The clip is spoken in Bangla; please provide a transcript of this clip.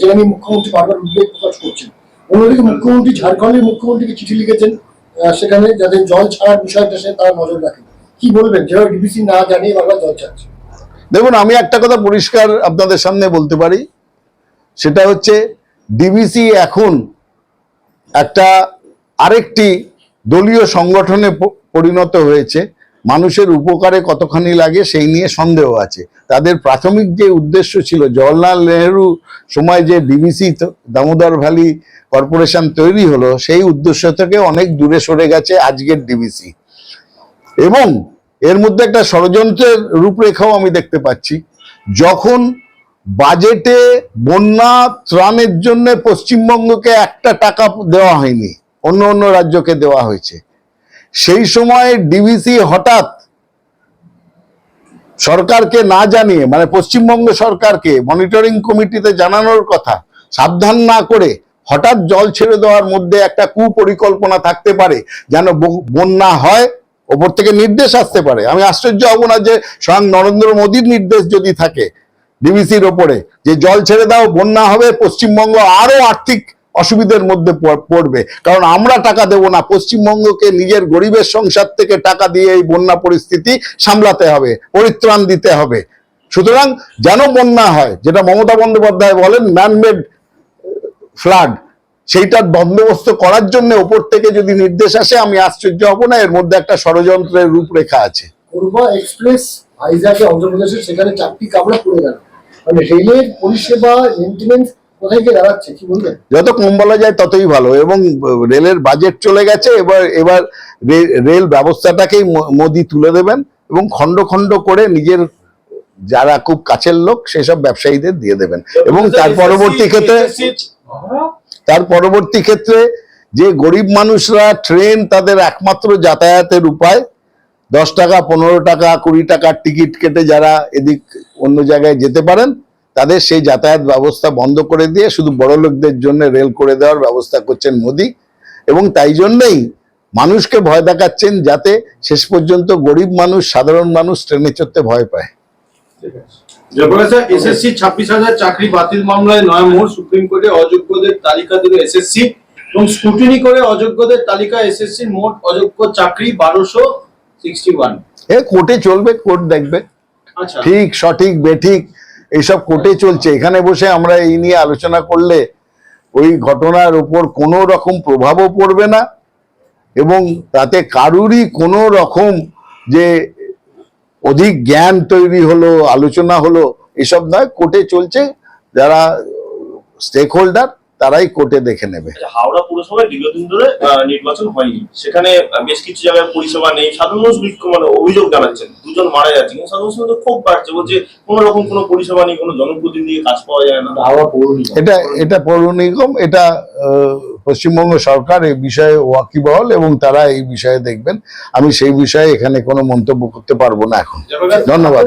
যেটা মুখ্যমন্ত্রী বারবার প্রকাশ করছেন। অন্যদিকে মুখ্যমন্ত্রী ঝাড়খণ্ডের মুখ্যমন্ত্রীকে চিঠি লিখেছেন সেখানে যাতে জল ছাড়ার বিষয়টা সে তারা নজর রাখেন। কি বলবেন? যেভাবে ডিবিসি না জানিয়ে বারবার জল ছাড়ছে। দেখুন, আমি একটা কথা পরিষ্কার আপনাদের সামনে বলতে পারি। সেটা হচ্ছে ডিবিসি এখন একটা আরেকটি দলীয় সংগঠনে পরিণত হয়েছে। মানুষের উপকারে কতখানি লাগে সেই নিয়ে সন্দেহ আছে। তাদের প্রাথমিক যে উদ্দেশ্য ছিল জওয়াহরলাল নেহরু সময় যে ডিবিসি দামোদর ভ্যালি কর্পোরেশন তৈরি হলো, সেই উদ্দেশ্য থেকে অনেক দূরে সরে গেছে আজকের ডিবিসি এবং এর মধ্যে একটা ষড়যন্ত্রের রূপরেখাও আমি দেখতে পাচ্ছি। যখন বাজেটে বন্যা ত্রাণের জন্য পশ্চিমবঙ্গকে একটা টাকা দেওয়া হয়নি, অন্য অন্য রাজ্যকে দেওয়া হয়েছে সেই সময় ডিভিসি হঠাৎ সরকারকে না জানিয়ে মানে পশ্চিমবঙ্গ সরকারকে মনিটরিং কমিটিতে জানানোর কথা, সাবধান না করে হঠাৎ জল ছেড়ে দেওয়ার মধ্যে একটা কুপরিকল্পনা থাকতে পারে, যেন বন্যা হয়, ওপর থেকে নির্দেশ আসতে পারে। আমি আশ্চর্য হব না যে স্বয়ং নরেন্দ্র মোদীর নির্দেশ যদি থাকে ডিবিসির ওপরে, যে জল ছেড়ে দাও, বন্যা হবে, পশ্চিমবঙ্গ আরও আর্থিক অসুবিধার মধ্যে পড়বে। কারণ আমরা টাকা দেব না। পশ্চিমবঙ্গকে নিজের গরিবের সংসার থেকে টাকা দিয়ে এই বন্যা পরিস্থিতি সামলাতে হবে, পরিত্রাণ দিতে হবে। সুতরাং যেন বন্যা হয়, যেটা মমতা বন্দ্যোপাধ্যায় বলেন ম্যানমেড ফ্লাড সেইটার বন্দোবস্ত করার জন্য ওপর থেকে যদি নির্দেশ আসে, আমি আশ্চর্য হব না, এর মধ্যে একটা ষড়যন্ত্রের রূপরেখা আছে। সেখানে চারটি কামড়া পড়ে গেল। মানে রেলের পরিষেবা মেনটেনেন্স যত কম বলা যায় ততই ভালো। এবং রেলের বাজেট চলে গেছে এবার এবার রেল ব্যবস্থাটাকেই মোদি তুলে দেবেন এবং খণ্ড খণ্ড করে নিজের যারা খুব কাছের লোক সেসব ব্যবসায়ীদের দিয়ে দেবেন। এবং তার পরবর্তী ক্ষেত্রে তার পরবর্তী ক্ষেত্রে যে গরিব মানুষরা ট্রেন তাদের একমাত্র যাতায়াতের উপায় দশ টাকা পনেরো টাকা কুড়ি টাকার টিকিট কেটে যারা এদিক অন্য জায়গায় যেতে পারেন তাদের সেই যাতায়াত ব্যবস্থা বন্ধ করে দিয়ে শুধু বড় লোকদের জন্য রেল করে দেওয়ার ব্যবস্থা করছেন মোদি। এবং তাই জন্যই মানুষকে ভয় দেখাচ্ছেন যাতে শেষ পর্যন্ত গরিব মানুষ সাধারণ মানুষ ট্রেনে চড়তে ভয় পায়। এসএসসি ছাব্বিশ হাজার চাকরি বাতিল মামলায় নয় মোড় সুপ্রিম কোর্টে অযোগ্যদের তালিকা দিল এসএসসি এবং স্কুটিনি করে অযোগ্যদের তালিকা মোট অযোগ্য চাকরি বারোশো সিক্সটি ওয়ান। এ কোর্টে চলবে কোর্ট দেখবে। আচ্ছা। ঠিক সঠিক বেঠিক। এইসব কোর্টে চলছে। এখানে বসে আমরা এই নিয়ে আলোচনা করলে ওই ঘটনার উপর কোনো রকম প্রভাবও পড়বে না এবং তাতে কারুরই কোনো রকম যে অধিক জ্ঞান তৈরি হলো, আলোচনা হলো, এসব নয়। কোর্টে চলছে যারা স্টেক হোল্ডার তারাই কোর্টে দেখে নেবে। আচ্ছা, হাওড়া পুরসভায় দীর্ঘদিন ধরে আহ, নির্বাচন হয়নি। সেখানে বেশ কিছু জায়গায় পরিষেবা নেই। সাধারণ মানুষ বিক্ষোভ মানে অভিযোগ জানাচ্ছেন দুজন মারা যাচ্ছে। কিন্তু সাধারণ মানুষ খুব বাড়ছে বলছে কোনো রকম কোনো পরিষেবা নেই কোনো জনপ্রতিনিধি কাজ পাওয়া যায় না। হাওড়া পৌর নিগম। এটা এটা পৌর নিগম এটা আহ, পশ্চিমবঙ্গ সরকার এই বিষয়ে ওয়াকিবহল এবং তারা এই বিষয়ে দেখবেন। আমি সেই বিষয়ে এখানে কোনো মন্তব্য করতে পারব না এখন। ধন্যবাদ।